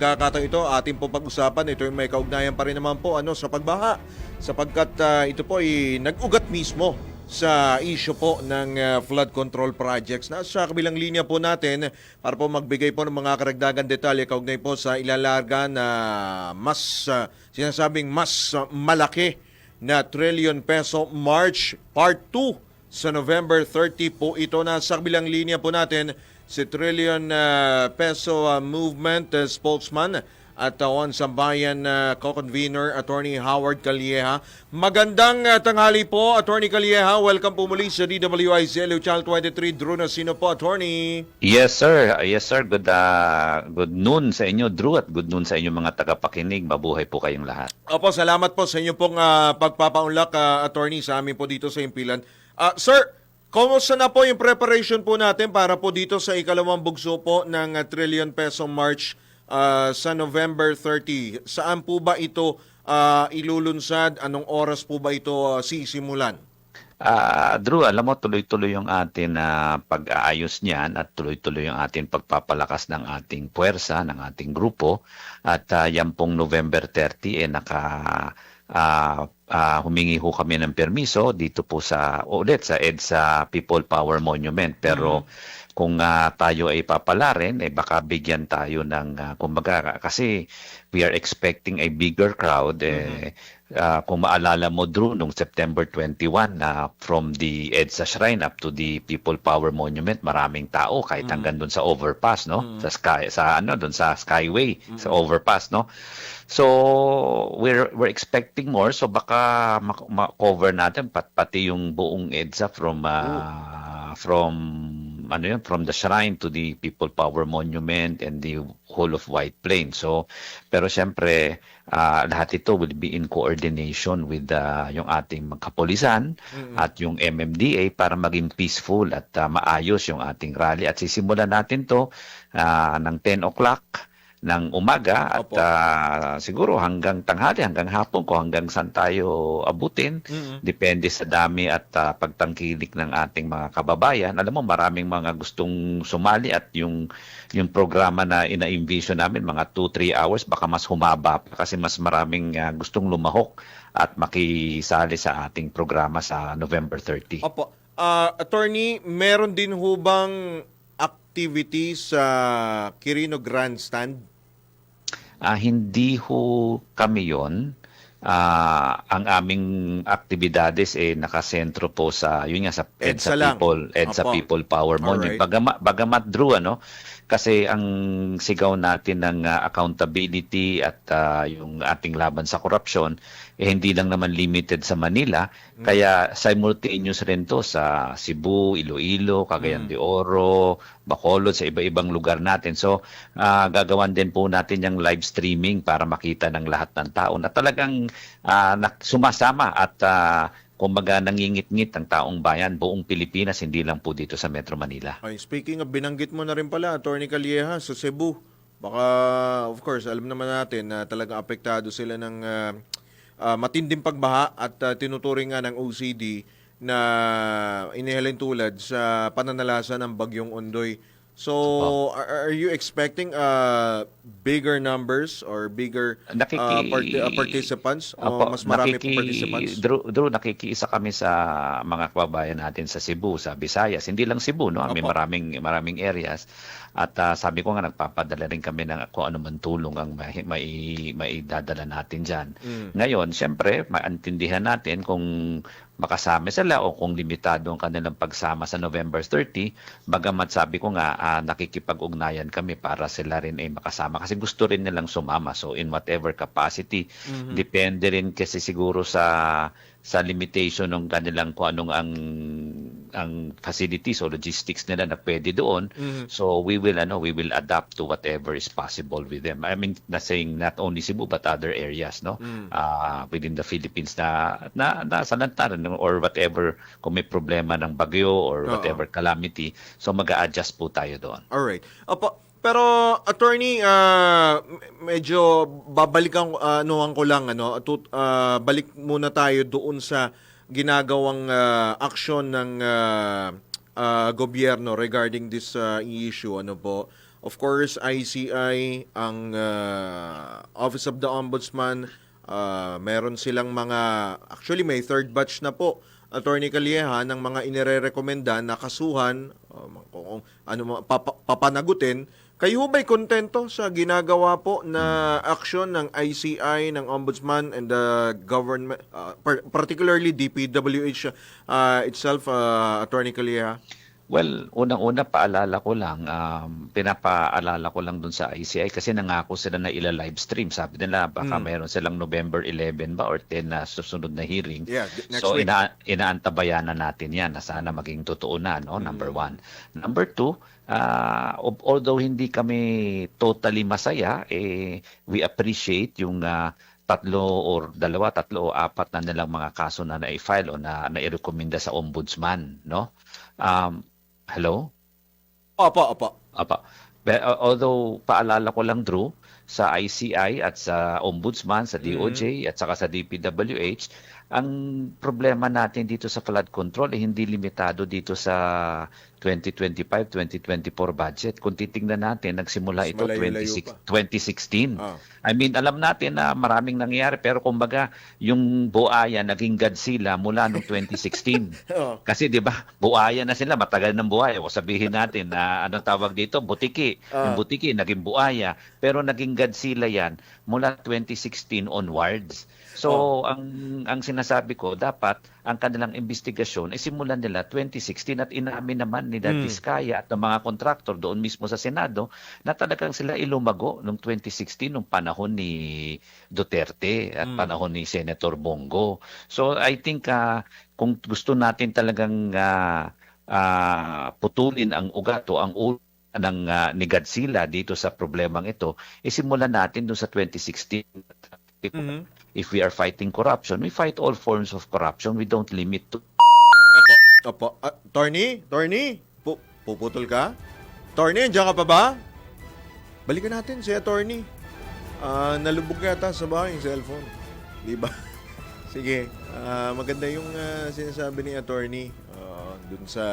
pagkakataon ito, ating po pag-usapan. Ito yung may kaugnayan pa rin naman po ano, sa pagbaha. Sapagkat ah, ito po ay nag-ugat mismo sa issue po ng ah, flood control projects. Nasa kabilang linya po natin para po magbigay po ng mga karagdagan detalye kaugnay po sa ilalarga na mas ah, sinasabing mas ah, malaki na trillion peso March Part 2 sa November 30 po ito na sa kabilang linya po natin si trillion ah, peso ah, movement ah, spokesman at uh, sa bayan na co-convener Attorney Howard Calieja. Magandang ah, tanghali po Attorney Calieja. Welcome po muli sa DWIZ LU Channel 23 Drew Nasino po Attorney. Yes sir, yes sir. Good uh, good noon sa inyo Drew at good noon sa inyo mga tagapakinig. Mabuhay po kayong lahat. Opo, salamat po sa inyo pong ah, pagpapaunlak, ah, attorney, sa amin po dito sa Impilan. Ah, sir, kumusta na po yung preparation po natin para po dito sa ikalawang bugso po ng ah, trillion peso march ah, sa November 30? Saan po ba ito ah, ilulunsad? Anong oras po ba ito ah, sisimulan? Ah, Drew, alam mo tuloy-tuloy yung atin na pag-aayos niyan at tuloy-tuloy yung atin pagpapalakas ng ating puwersa, ng ating grupo. At ah, yan pong November 30 eh naka ah, ah, humingi ho kami ng permiso dito po sa ulit sa EDSA People Power Monument. Pero kung ah, tayo ay papala rin, eh baka bigyan tayo ng, ah, kumbaga, kasi we are expecting a bigger crowd. Eh, ah, kung maalala mo, Drew, nung September 21, na from the EDSA Shrine up to the People Power Monument, maraming tao, kahit hanggang doon sa overpass, no? Sa sky, sa ano, doon sa Skyway, sa overpass, no? So, we're we're expecting more. So, baka ma- ma-cover natin pat, pati yung buong EDSA from ah, from ano yun, from the shrine to the People Power Monument and the whole of White Plains. So, pero siyempre, ah, lahat ito will be in coordination with ah, yung ating kapulisan at yung MMDA para maging peaceful at ah, maayos yung ating rally. At sisimulan natin to ah, ng 10 o'clock ng umaga at Opo. ah, siguro hanggang tanghali, hanggang hapon ko, hanggang saan tayo abutin. Mm-mm. Depende sa dami at ah, pagtangkilik ng ating mga kababayan. Alam mo, maraming mga gustong sumali at yung yung programa na ina-envision namin, mga 2-3 hours, baka mas humaba pa kasi mas maraming ah, gustong lumahok at makisali sa ating programa sa November 30. Opo. Ah, attorney, meron din ho bang activity sa Quirino Grandstand? Ah, hindi ho kami yon. Ah, ang aming aktibidades eh nakasentro po sa yun nga sa EDSA EDSA lang. People, EDSA Opo. People Power. Monument. Bagamat, bagamat Drew ano, kasi ang sigaw natin ng ah, accountability at ah, yung ating laban sa korupsyon eh hindi lang naman limited sa Manila, Mm. kaya simultaneous rin to sa Cebu, Iloilo, Cagayan Mm. de Oro, Bacolod, sa iba-ibang lugar natin. So, ah, gagawan din po natin yung live streaming para makita ng lahat ng tao na talagang nak- sumasama at ah, kumbaga nangingit-ngit ang taong bayan, buong Pilipinas, hindi lang po dito sa Metro Manila. Ay, speaking of, binanggit mo na rin pala, Attorney Calieja, sa Cebu. Baka, of course, alam naman natin na talagang apektado sila ng ah, ah, matinding pagbaha at ah, tinuturing nga ng OCD na inihalin tulad sa pananalasa ng Bagyong Ondoy. So, are, are you expecting uh, bigger numbers or bigger uh, Nakiki- parti- uh, participants? O Opo, mas marami nakiki- pong participants? Drew, Drew, nakikiisa kami sa mga kababayan natin sa Cebu, sa Visayas. Hindi lang Cebu, no? May Opo. maraming maraming areas. At ah, sabi ko nga nagpapadala rin kami ng kung ano man tulong ang mai, mai, maidadala natin diyan. Mm. Ngayon, siyempre, maintindihan natin kung makasama sila o kung limitado ang kanilang pagsama sa November 30, bagamat sabi ko nga ah, nakikipag-ugnayan kami para sila rin ay makasama. Kasi gusto rin nilang sumama. So in whatever capacity, depende rin kasi siguro sa sa limitation ng kanilang kung anong ang ang facilities o logistics nila na pwede doon. Mhm. So we will ano we will adapt to whatever is possible with them. I mean not saying not only Cebu but other areas no Mm. Ah, within the Philippines na na nasa lantaran or whatever kung may problema ng bagyo or Oo. whatever calamity. So mag-a-adjust po tayo doon. Alright. Opo, pero attorney, m- medyo babalikan uh, anuhan ko lang ano, tut, ah, balik muna tayo doon sa ginagawang ah, aksyon ng ah, ah, gobyerno regarding this ah, issue ano po. of course, ICI, ang ah, Office of the Ombudsman, ah, meron silang mga, actually may third batch na po, Attorney Calieja, ng mga inirerekomenda na kasuhan, um, kung, ano, papa- papanagutin. Kayo ba'y kontento sa ginagawa po na aksyon ng ICI, ng Ombudsman, and the government, par- particularly DPWH ah, itself, ah, Attorney Calieja? Well, unang-una paalala ko lang, um, pinapaalala ko lang dun sa ICI kasi nangako sila na ila-live stream. Sabi nila baka Mm. mayroon silang November 11 ba or 10 na susunod na hearing. Yeah, next so week. ina inaantabayan na natin yan na sana maging totoo na, no? Number one. Number two, al- although hindi kami totally masaya, eh, we appreciate yung ah, tatlo or dalawa, tatlo o apat na nilang mga kaso na na-file o na na-recommenda sa ombudsman, no? Um, hello? Opo, opo. Apa. Uh, although paalala ko lang Drew sa ICI at sa Ombudsman, sa DOJ at saka sa DPWH, ang problema natin dito sa flood control eh, hindi limitado dito sa 2025-2024 budget. Kung titingnan natin, nagsimula Mas ito malayo-layo 26 2016. Ah. I mean, alam natin na maraming nangyayari pero kumbaga yung buaya naging Godzilla mula noong 2016. Oo. Kasi 'di ba, buaya na sila, matagal ng buaya. O sabihin natin na anong tawag dito, butiki. Ah. Yung butiki naging buaya, pero naging Godzilla 'yan mula 2016 onwards. So, ang ang sinasabi ko, dapat ang kanilang investigasyon ay simulan nila 2016 at inamin naman ni Hmm. Diskaya at ng mga kontraktor doon mismo sa Senado na talagang sila ilumago noong 2016 nung panahon ni Duterte at Hmm. panahon ni Senator Bongo. So I think ah, kung gusto natin talagang ah, ah, putulin ang ugat o ang ulo ng ah, ni Godzilla dito sa problemang ito, isimulan natin doon sa 2016. Mhm. If we are fighting corruption, we fight all forms of corruption. We don't limit to Opo. Opo. Ah, Torny? Torny? Pu- puputol ka? Torny, andiyan ka pa ba? Balikan natin si Attorney. Ah, nalubog yata sa bahay yung cellphone. Di ba? Sige. Ah, maganda yung ah, sinasabi ni Attorney ah, dun sa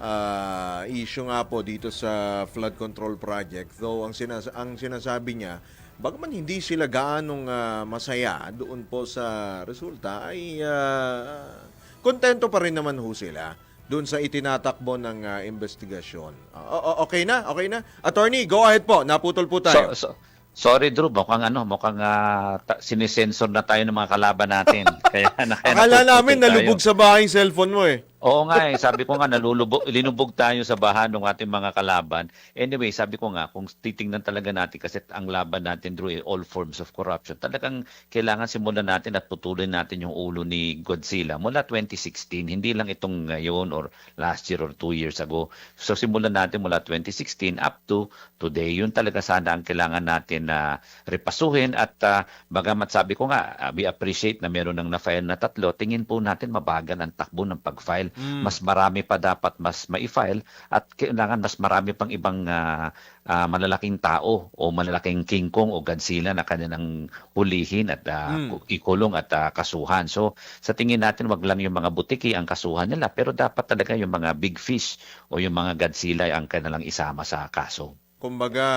ah, issue nga po dito sa flood control project. Though ang, sinas- ang sinasabi niya, bagaman hindi sila gaanong ah, masaya doon po sa resulta, ay ah, kontento pa rin naman ho sila doon sa itinatakbo ng ah, investigasyon. O- okay na, okay na. Attorney, go ahead po. Naputol po tayo. So, so, sorry Drew, mukhang ano, mukhang uh, sinisensor na tayo ng mga kalaban natin. Kaya na kaya Akala namin tayo. nalubog sa bahay cellphone mo eh. Oo nga eh, sabi ko nga nalulubog, linubog tayo sa bahan ng ating mga kalaban. Anyway, sabi ko nga, kung titingnan talaga natin, kasi ang laban natin, Drew, eh, all forms of corruption, talagang kailangan simulan natin at putulin natin yung ulo ni Godzilla mula 2016, hindi lang itong ngayon or last year or two years ago. So simulan natin mula 2016 up to today. Yun talaga sana ang kailangan natin na repasuhin at uh, bagamat sabi ko nga, uh, we appreciate na meron ng na-file na tatlo, tingin po natin mabagal ang takbo ng pag-file. Mas marami pa dapat mas ma-file at kailangan mas marami pang ibang ah, ah, malalaking tao o malalaking King Kong o Godzilla na kanilang hulihin at ah, Mm. ikulong at ah, kasuhan. So sa tingin natin wag lang yung mga butiki ang kasuhan nila pero dapat talaga yung mga big fish o yung mga Godzilla ang kanilang isama sa kaso. Kumbaga,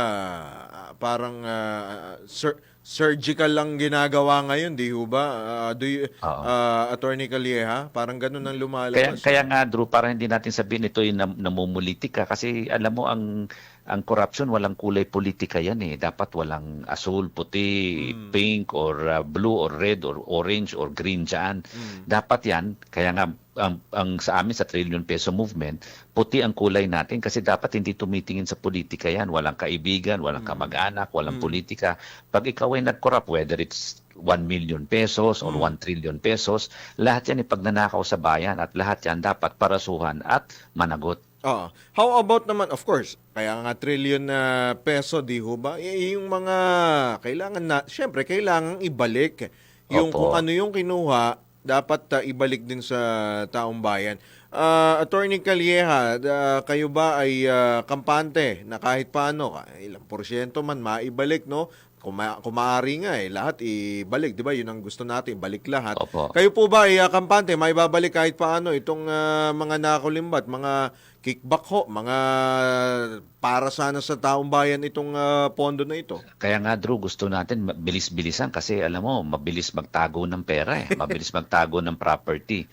ah, parang ah, sur- surgical lang ginagawa ngayon, di ho ba? Ah, do you, Oo. ah, Attorney Calieja, parang ganun ang Kaya, lumalabas. kaya nga Drew, para hindi natin sabihin ito yung nam- namumulitika kasi alam mo ang ang corruption walang kulay politika yan eh. Dapat walang asul, puti, pink or uh, blue or red or orange or green dyan. Dapat yan, kaya nga ang, ang sa amin sa trillion peso movement, puti ang kulay natin kasi dapat hindi tumitingin sa politika yan. Walang kaibigan, walang kamag-anak, walang politika. Pag ikaw ay nag-corrupt, whether it's 1 million pesos or 1 trillion pesos, lahat yan ipagnanakaw sa bayan at lahat yan dapat parasuhan at managot. Oo. How about naman, of course, kaya nga trillion na peso, di ho ba? Y- yung mga kailangan na, syempre, kailangan ibalik. Yung Opo. kung ano yung kinuha, dapat ah, ibalik din sa taong bayan. Ah, Attorney Calleja, ah, kayo ba ay ah, kampante na kahit paano, ah, ilang porsyento man maibalik, no? Kung, ma- kung maaari nga eh, lahat ibalik, di ba? Yun ang gusto natin, balik lahat. Opo. Kayo po ba ay ah, kampante, maibabalik kahit paano itong ah, mga nakulimbat, mga kickback ho, mga para sana sa taong bayan itong ah, pondo na ito? Kaya nga Drew, gusto natin bilis-bilisan kasi alam mo, mabilis magtago ng pera eh, mabilis magtago ng property.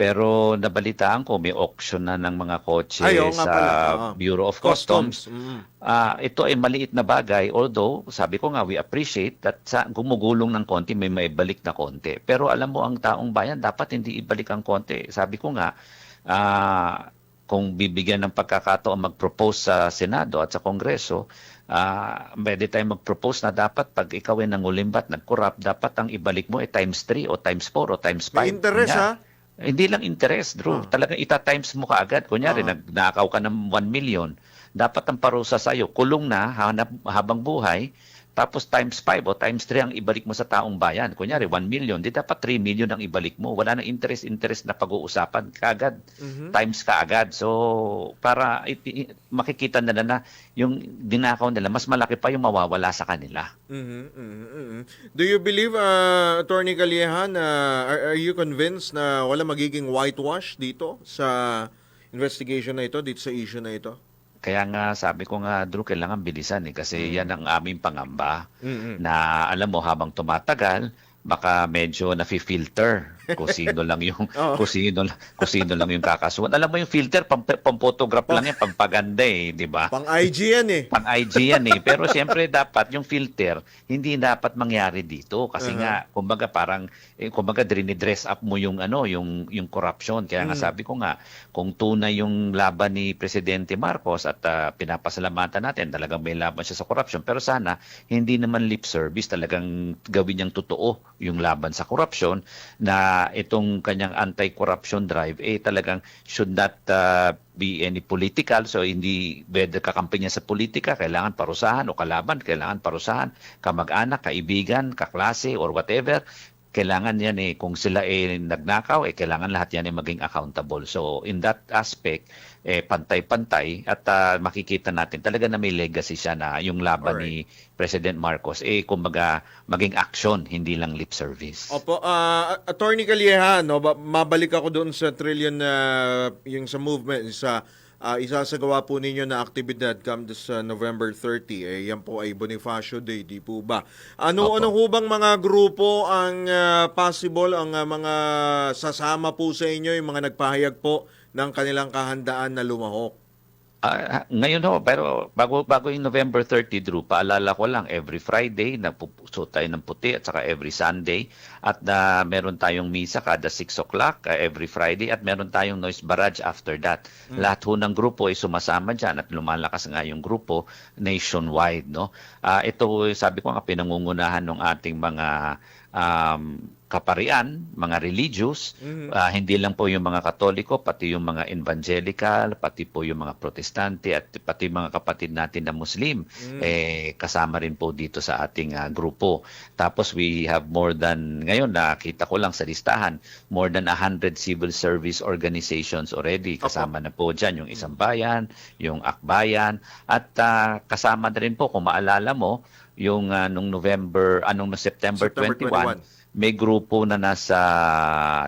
Pero nabalitaan ko may auction na ng mga kotse Ay, oo nga sa pala, oo. Bureau of Customs. Mm. Ah, ito ay maliit na bagay although sabi ko nga we appreciate that sa gumugulong ng konti may maibalik na konti. Pero alam mo ang taong bayan dapat hindi ibalik ang konti. Sabi ko nga ah, kung bibigyan ng pagkakataon mag-propose sa Senado at sa Kongreso, ah pwede tayong mag-propose na dapat pag ikaw ay nangulimbat, nag-corrupt, dapat ang ibalik mo ay times 3 o times 4 o times 5. May interest, ha? Hindi lang interest, Drew. Ah. Talagang ita-times mo kaagad. Kunyari, Ah. nagnakaw ka ng 1 million. Dapat ang parusa sa'yo, kulong na hanap, habang buhay, tapos times 5 o times 3 ang ibalik mo sa taong bayan. Kunyari, 1 million, di dapat 3 million ang ibalik mo. Wala nang interest-interest na pag-uusapan kaagad. Mhm. Times kaagad. So, para it- i- makikita nila na yung dinakaw nila, mas malaki pa yung mawawala sa kanila. Mhm, mhm, mhm. Do you believe, uh, Attorney Calleja, na are, are you convinced na wala magiging whitewash dito sa investigation na ito, dito sa issue na ito? Kaya nga sabi ko nga, Drew, kailangan bilisan eh. Kasi yan ang aming pangamba. Mhm. na alam mo habang tumatagal baka medyo na-filter kung sino lang yung Oo. kung sino kung sino lang yung kakasuhan. Alam mo yung filter pang photograph lang yan, pampaganda eh, di ba? Pang IG yan eh. Pang IG yan eh. Pero siyempre dapat yung filter hindi dapat mangyari dito kasi Uh-huh. nga kumbaga parang eh, kumbaga dress up mo yung ano yung yung corruption. Kaya nga Mm. sabi ko nga kung tunay yung laban ni presidente Marcos at ah, pinapasalamatan natin talagang may laban siya sa corruption pero sana hindi naman lip service talagang gawin niyang totoo yung laban sa corruption na itong kanyang anti-corruption drive eh talagang should not ah, be any political. So hindi whether kakampi niya sa politika. Kailangan parusahan o kalaban. Kailangan parusahan. Kamag-anak kaibigan kaklase or whatever kailangan yan eh kung sila eh nagnakaw eh kailangan lahat yan eh maging accountable. So in that aspect eh pantay-pantay at ah, makikita natin talaga na may legacy siya na yung laban ni President Marcos eh kumbaga maging action hindi lang lip service. Opo, ah, Attorney Calleja, no, ba- mabalik ako doon sa trillion na yung sa movement, sa ah, isasagawa po ninyo na aktibidad come this ah, November 30. Eh, yan po ay Bonifacio Day, di po ba? Ano, ano ho bang mga grupo ang ah, possible, ang ah, mga sasama po sa inyo, yung mga nagpahayag po ng kanilang kahandaan na lumahok? Ah, ngayon ho, pero bago bago yung November 30, Drew, paalala ko lang, every Friday, nagpupuso tayo ng puti at saka every Sunday. At na meron tayong misa kada 6 o'clock ah, every Friday at meron tayong noise barrage after that. Lahat ho ng grupo ay sumasama dyan at lumalakas nga yung grupo nationwide. No? Ah, ito, sabi ko nga, pinangungunahan ng ating mga um, kaparian, mga religious, Mhm. Ah, hindi lang po yung mga Katoliko, pati yung mga evangelical, pati po yung mga protestante at pati mga kapatid natin na Muslim eh kasama rin po dito sa ating ah, grupo. Tapos we have more than ngayon nakita ko lang sa listahan, more than 100 civil service organizations already. Kasama na po diyan yung Isang Bayan, yung Akbayan at ah, kasama na rin po kung maalala mo yung ah, nung November anong September, September 21 may grupo na nasa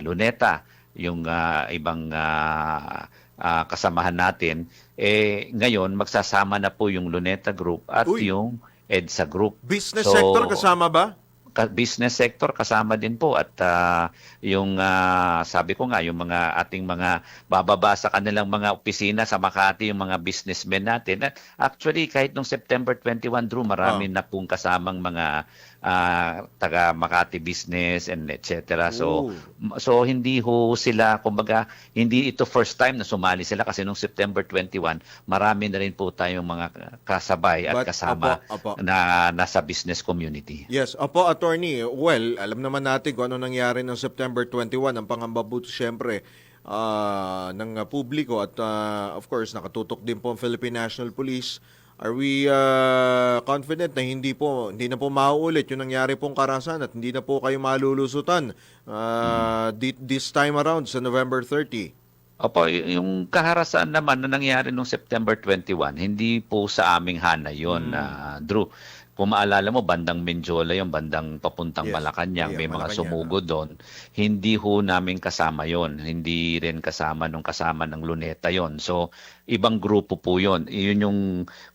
Luneta, yung ah, ibang ah, ah, kasamahan natin. Eh, ngayon, magsasama na po yung Luneta Group at Uy. yung EDSA Group. Business So, sector kasama ba? Business sector kasama din po. At ah, yung ah, sabi ko nga yung mga ating mga bababa sa kanilang mga opisina sa Makati yung mga businessmen natin. At actually kahit nung September 21 Drew marami na pong kasamang mga ah, taga Makati business and etc. So Ooh. so hindi ho sila kumbaga hindi ito first time na sumali sila kasi nung September 21 marami na rin po tayong mga kasabay at But, kasama opo, opo. na nasa business community. Yes, opo attorney. Well, alam naman natin kung ano nangyari ng September 21, ang pangamba po siyempre ah, ng publiko at ah, of course nakatutok din po ang Philippine National Police. Are we ah, confident na hindi po hindi na po mauulit yung nangyari pong karasan at hindi na po kayo malulusutan ah, thi- this time around sa November 30? Opo, yung kaharasan naman na nangyari noong September 21, hindi po sa aming hanay yun, ah, Drew. Kung maalala mo, bandang Menjola yung bandang papuntang Yes. Malacanang, Yeah, may mga Malacanang, sumugo doon. Hindi ho namin kasama yon Hindi rin kasama nung kasama ng Luneta yon So, ibang grupo po yon Iyon yung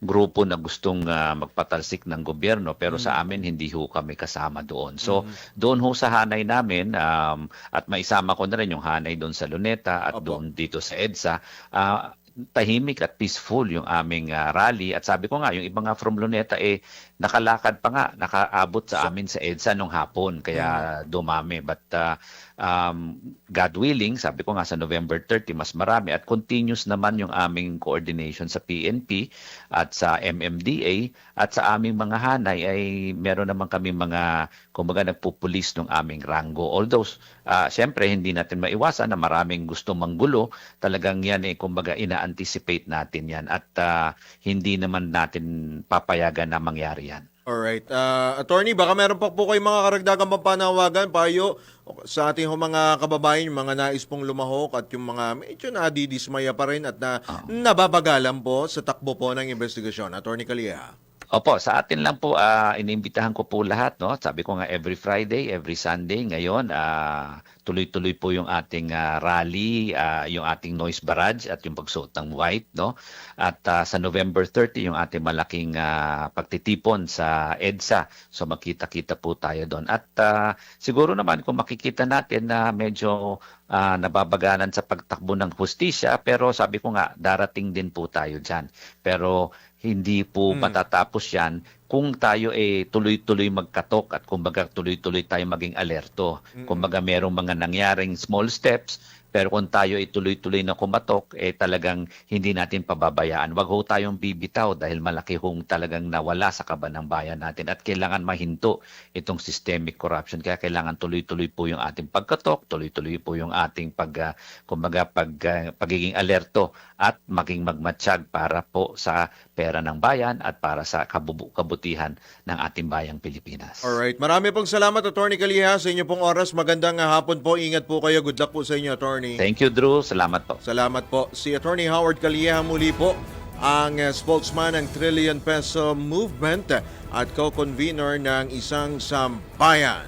grupo na gustong ah, magpatalsik ng gobyerno, pero Mm. sa amin, hindi ho kami kasama doon. So, doon ho sa hanay namin, um, at maisama ko na rin yung hanay doon sa Luneta at Opo. doon dito sa EDSA, ah, tahimik at peaceful yung aming ah, rally. At sabi ko nga, yung iba nga from Luneta, eh, nakalakad pa nga, nakaabot sa amin sa EDSA nung hapon, kaya dumami. But ah, um, God willing, sabi ko nga sa November 30, mas marami. At continuous naman yung aming coordination sa PNP at sa MMDA at sa aming mga hanay ay meron naman kami mga kumbaga nagpupulis ng aming rango. Although, ah, syempre, hindi natin maiwasan na maraming gusto manggulo. Talagang yan eh, kumbaga ina-anticipate natin yan at ah, hindi naman natin papayagan na mangyari yan. Alright. Uh, attorney, baka meron pa po kayong mga karagdagang pampanawagan, payo sa ating mga kababayan, yung mga nais pong lumahok at yung mga medyo nadidismaya pa rin at na, nababagalan po sa takbo po ng investigasyon. Attorney Kalia. Opo, sa atin lang po, ah, inimbitahan ko po lahat. No? Sabi ko nga every Friday, every Sunday. Ngayon, ah, tuloy-tuloy po yung ating ah, rally, ah, yung ating noise barrage at yung pagsuot ng white. No? At ah, sa November 30, yung ating malaking ah, pagtitipon sa EDSA. So makita-kita po tayo doon. At ah, siguro naman kung makikita natin na medyo ah, nababaganan sa pagtakbo ng hustisya, pero sabi ko nga, darating din po tayo dyan. Pero hindi po Mm. matatapos yan kung tayo eh tuloy-tuloy magkatok at kumbaga tuloy-tuloy tayo maging alerto. Kumbaga merong mga nangyaring small steps pero kung tayo ay tuloy-tuloy na kumatok, eh talagang hindi natin pababayaan. Wag ho tayong bibitaw dahil malaki hong talagang nawala sa kaban ng bayan natin at kailangan mahinto itong systemic corruption. Kaya kailangan tuloy-tuloy po yung ating pagkatok, tuloy-tuloy po yung ating pag, ah, kumbaga, pag, ah, pagiging alerto at maging magmatsyag para po sa pera ng bayan at para sa kabubu- kabutihan ng ating bayang Pilipinas. Alright. Marami pong salamat, Attorney Kalia, sa inyo pong oras. Magandang ah, hapon po. Ingat po kayo. Good luck po sa inyo, Attorney. Thank you, Drew. Salamat po. Salamat po. Si Attorney Howard Calieja muli po ang uh, spokesman ng Trillion Peso Movement at co-convener ng isang sambayan.